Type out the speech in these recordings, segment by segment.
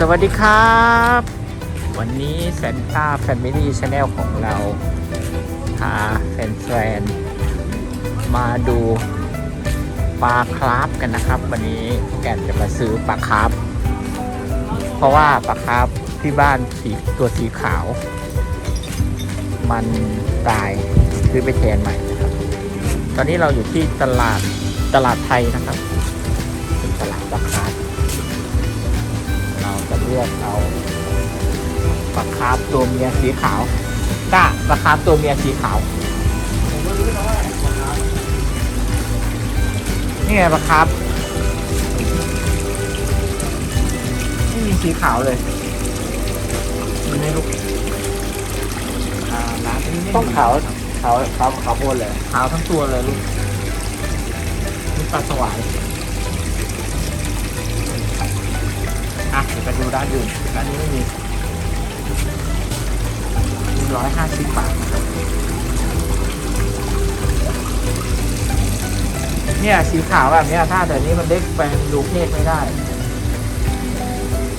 สวัสดีครับ วันนี้แซนต้าแฟมิลี่ชาแนลของเราพาแฟนๆมาดูปลาคราฟกันนะครับ วันนี้แกนจะมาซื้อปลาคราฟเพราะว่าปลาคราฟที่บ้านสีตัวสีขาว มันตายซื้อไปแทนใหม่นะครับ ตอนนี้เราอยู่ที่ตลาดตลาดไทยนะครับ เราจะเลือกเอาปลาคาร์ฟตัวเมียสีขาวก้าปลาคาร์ฟตัวเมียสีขาวนี่ไงปลาคาร์ฟไม่มีสีขาวเลยมันไม่ลูกอ่าร้านนี้ไม่มีต้องขาวขาวขาวขาวโพลนเลยขาวทั้งตัวเลยลูกนี่ปลาสวาย อะเดี๋ยวไปดูร้านอื่นร้านนี้ไม่มีร้อยห้าสิบบาทเนี่ยสีขาวแบบเนี้ยถ้าแต่นี้มันเล็กไปลงดูเพศไม่ได้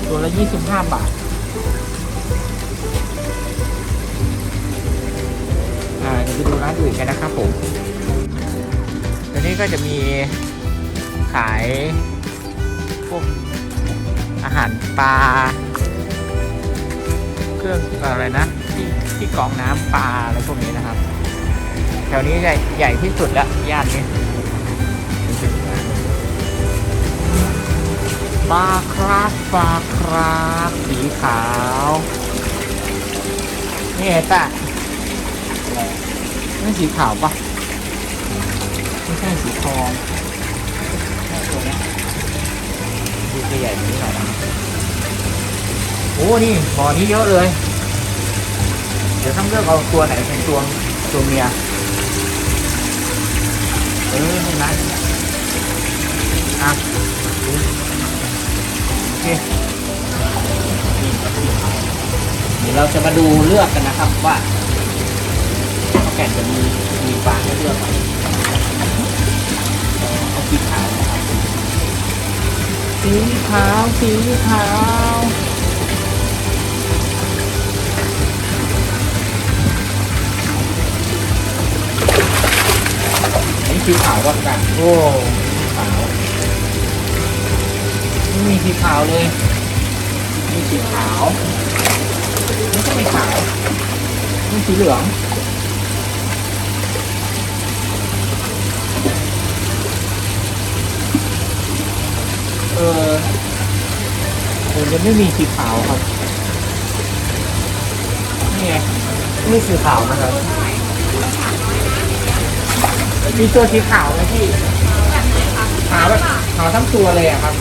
ตัวละยี่สิบห้าบาทอ่าเดี๋ยวไปดูร้านอื่นกันนะครับผมตอนนี้ก็จะมีขายพวก อาหารปลา เครื่องอะไรนะที่ที่กรองน้ำปลาอะไรพวกนี้นะครับ แถวนี้ใหญ่ใหญ่ที่สุดแล้วย่านนี้ปลาคราฟปลาคราฟสีขาว นี่ไงตานี่สีขาวปะไม่ใช่สีทองแค่ตัวเนี้ย ดูตัวใหญ่นี้หน่อยโอ้นี่บ่อนี้เยอะเลย เดี๋ยวต้องเลือกเอาตัวไหนเป็นตัวตัวเมียเออนี่นะอะโอเคเดี๋ยวเราจะมาดูเลือกกันนะครับว่าข้าวแกงจะมีมีปลาให้เลือกไหมเอาเอาสีขาว สีขาวสีขาวนนี้สีขาวก่อนกันโอ้ขาวไม่มีสีขาวเลยมีสีขาวไม่ใช่ไม่ขาวนี่สีเหลือง เออผมจะไม่มีสีขาวครับ นี่ไงนี่สีขาวนะครับ มีตัวสีขาวไหมพี่ขาวแบบขาวทั้งตัวเลยอะครับ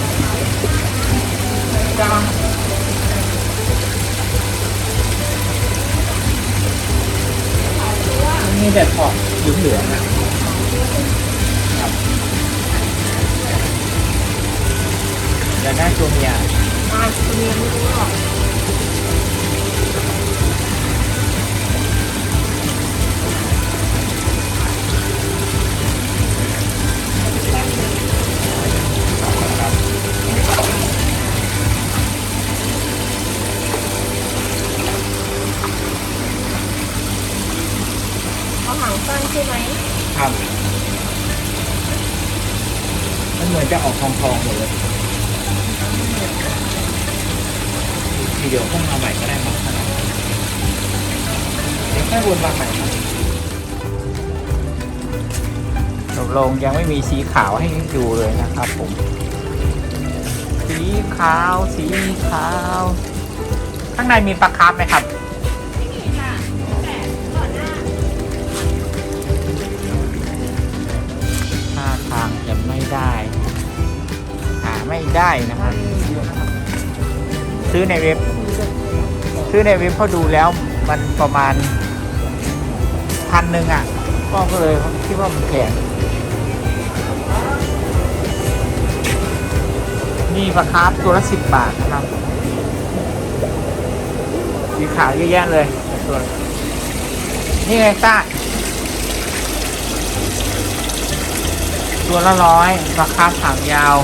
จะนี่แบบขอบเหลืองๆอะ เดี๋ยวได้ตัวเมียตายตัวเมียไม่รู้หรอก ลงยังไม่มีสีขาวให้ดูเลยนะครับผม สีขาวสีขาว ข้างในมีปลาคาร์ฟไหมครับไม่มีค่ะแต่ก่อนหน้าท่าทางจะไม่ได้ หาไม่ได้นะครับ ซื้อในเว็บ ซื้อในเว็บเขาดูแล้วมันประมาณพันหนึ่งอะก็ก็เลยคิดว่ามันแพง นี่ปลาคาร์ฟตัวละสิบบาทนะครับ สีขาวเยอะแยะเลยตัวนี่ไงต้าตัวละร้อยราคาถางยาว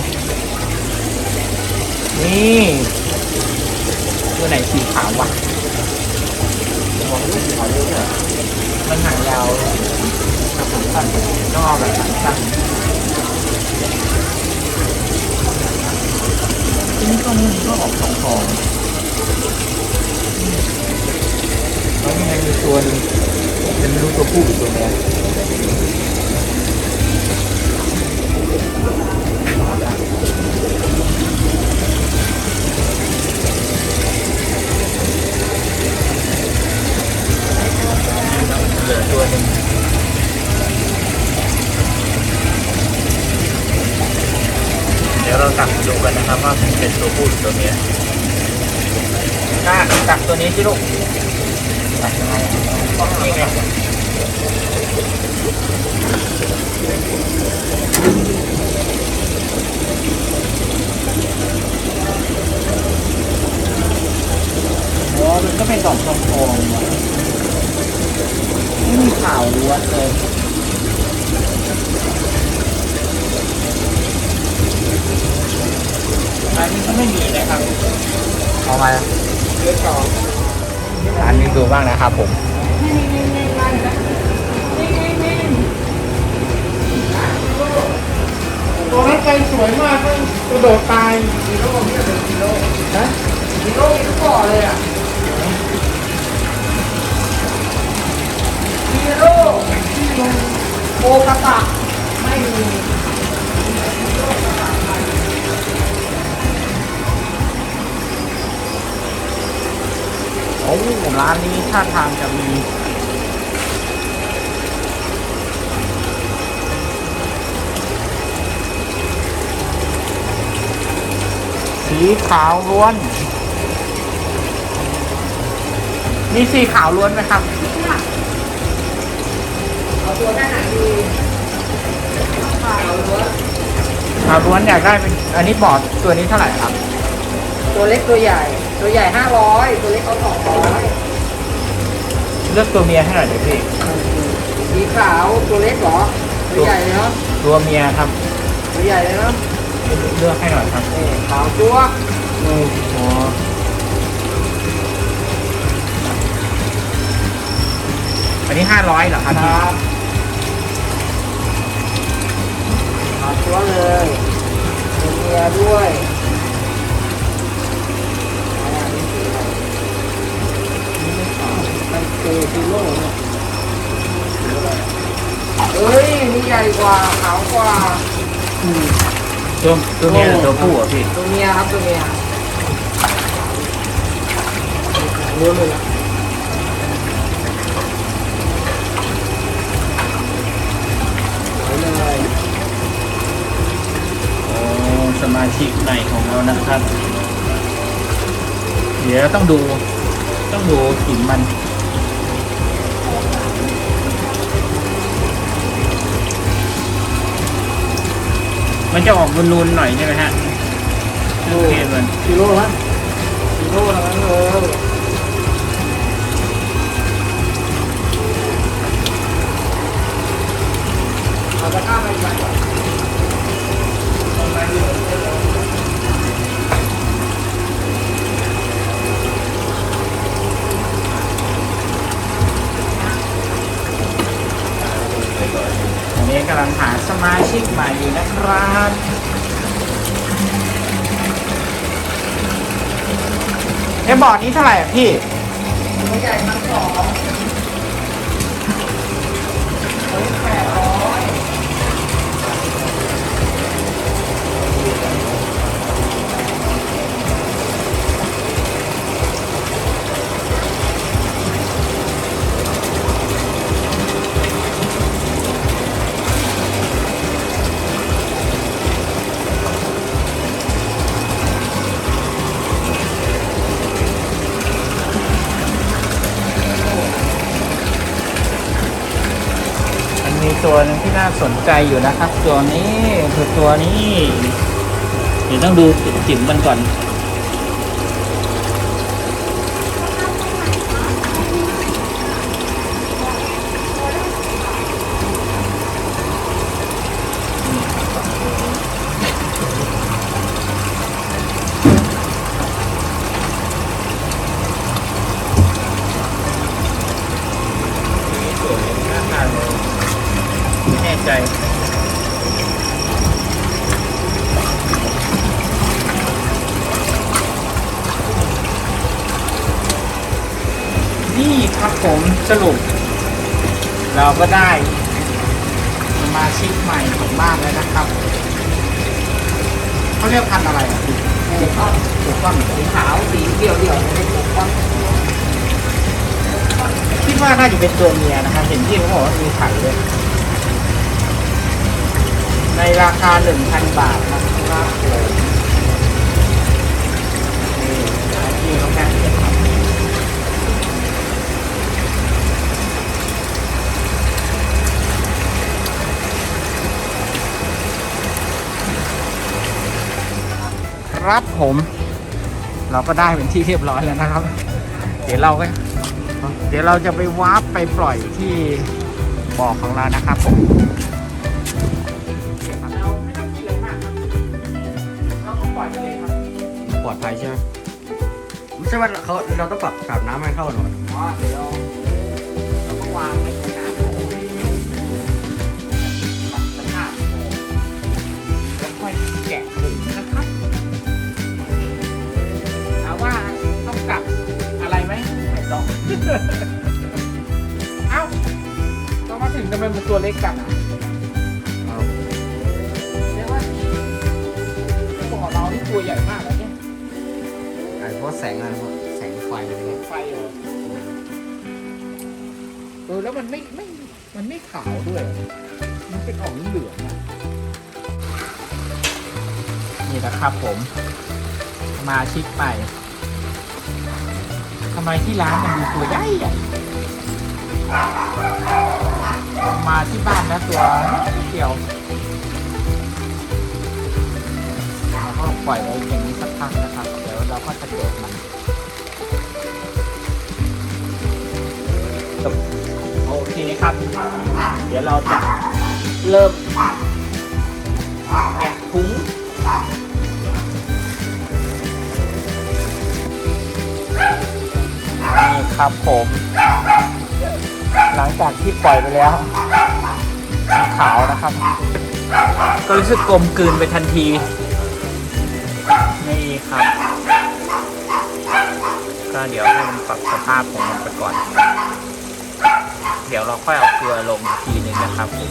นี่ ตัวไหนสีขาววะมองลูกสีขาวเยอะเนี่ยมันหางยาวกับผมสั้นต้องเอาแบบสั้น ทีนี้ก็มันก็ออกสองฟองแล้วยังไงมีตัวนึงเป็นไม่รู้ตัวผู้หรือตัวเมี ตักดูกันนะครับว่าเป็นตัวผู้หรือตัวเมียน่าตักตัวนี้สิลูกตักยังไงนี่ไงอ๋อมันก็เป็นดอกทองทองว่ะไม่มีข่าวล้วนเลยร้านนี้ก็ ไม่มีนะครับเอามาเลือดต่อร้านนี้ดูบ้างนะครับผมนี่นี่นี่มาแล้วนี่นี่นี่ตัวนั้นใจสวยมากเลยกระโดดตายกิโลเนี่ยเป็นกิโลฮะกิโลนี่ก็ก่อเลยอะกิโลที่ลงโอกาตะไม่มี อ้ร้านนี้ท่าทางจะมีสีขาวล้วน มีสีขาวล้วนไหมครับเอาตัวด้านไหนดีขาวล้วนขาวล้วนอยากได้เป็นอันนี้บอร์ดตัวนี้เท่าไหร่ครับ ตัวเล็กตัวใหญ่ ตัวใหญ่ห้าร้อยตัวเล็กเขาสองร้อยเลือกตัวเมียให้หน่อยเดี๋ยวพี่ สีขาวตัวเล็กเหรอ ตัวใหญ่เลยเนาะตัวเมียครับ ตัวใหญ่เลยเนาะเลือกให้หน่อยครับนี่ขาวจั๊วโอ้โหอันนี้ห้าร้อยเหรอครับคพี่รับขาวจั๊วเลยมีเมียด้วยอะไรอะนี่สีอะไรนี่ไม่ขาวมัน เจอซีโร่เนี่ยเฮ้ยนี่ใหญ่กว่าขาวกว่าอืมตัวตัวเมียหรือตัวผู้อะพี่ตัวเมียครับตัวเมียรู้เลยนะไปเลยโอ้สมาชิกใหม่ของเรานะครับ เดี๋ยวต้องดู ต้องดูหินมัน มันจะออกนูนๆหน่อยใช่ไหมฮะโอเทศมันกิโลฮะกิโลละนั้นเลยเราจะกร้าไปใส่ก่อนอันนี้กำลังหาสมาชิกใหม่อยู่ นะครับไอ้บอร์ดนี้เท่าไหร่อะพี่ ตัวใหญ่มันสอง ตัวหนึงที่น่าสนใจอยู่นะครับ ตัวนี้คือตัวนี้ เดี๋ยวต้องดูจิ๋มมันก่อน ใจ นี่ครับผม สรุป เราก็ได้สมาชิกใหม่ของบ้านแล้วนะครับเขาเรียกพันธุ์อะไรอะถูกต้องถูกต้องสีขาวสีเดี่ยวเดี่ยวไม่ได้ถูกต้องคิดว่าน่าจะเป็นตัวเมียนะครับ เห็นที่เขาบอกว่ามีไข่ด้วยในราคาหนึ่งพันบาทนะครับ ครับผม เราก็ได้เป็นที่เรียบร้อยแล้วนะครับ เดี๋ยวเราก็เดี๋ยวเราจะไปวาร์ปไปปล่อยที่บ่อของเรานะครับผมเราไม่ต้องคิดอะไรมากครับเราก็ปล่อยไปเลยครับปลอดภัยใช่ไหมไม่ใช่ว่าเขาเราต้องปรับปรับน้ำให้เข้าหน่อยอ๋อเดี๋ยวเราก็วางไว้ ไม่ต้องเอ้าต้องมาถึงทำไมมันตัวเล็กกันอะเรียกว่าบ่อเรานี่ตัวใหญ่มากแล้วเนี่ยไอ้เพราะแสงอะไรพวกแสงไฟอะไรเงี้ยไฟเหรอเออแล้วมันไม่ไม่มันไม่ขาวด้วย มันเป็นออกเหลืองๆอะนี่นะครับผม มาชิกไป ทำไมที่ร้านมันดูตัวใหญ่ใหญ่มาที่บ้านแล้วตัวนิดเดียวเราก็ปล่อยไว้อย่างนี้สักพักนะครับ เดี๋ยวเราก็จะเกิดมันโอเคครับ เดี๋ยวเราจะเริ่มแกะถุง ครับผม หลังจากที่ปล่อยไปแล้วสีขาวนะครับ ก็รู้สึกกลมกลืนไปทันที นี่ครับ ก็เดี๋ยวให้มันปรับสภาพของมันไปก่อน เดี๋ยวเราค่อยเอาเกลือลงอีกทีหนึงนะครับผม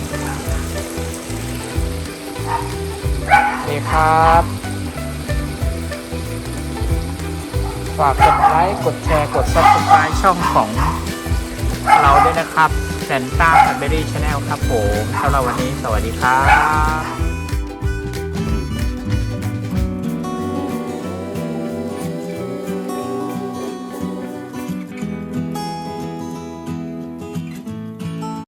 นี่ครับ ฝากกดไลค์ กดแชร์ กดซับสไคร b ์ช่องของเราด้วยนะครับแซนต้าแฟมิลี่ชาแนลครับผมสำหรับวันนี้สวัสดีครับ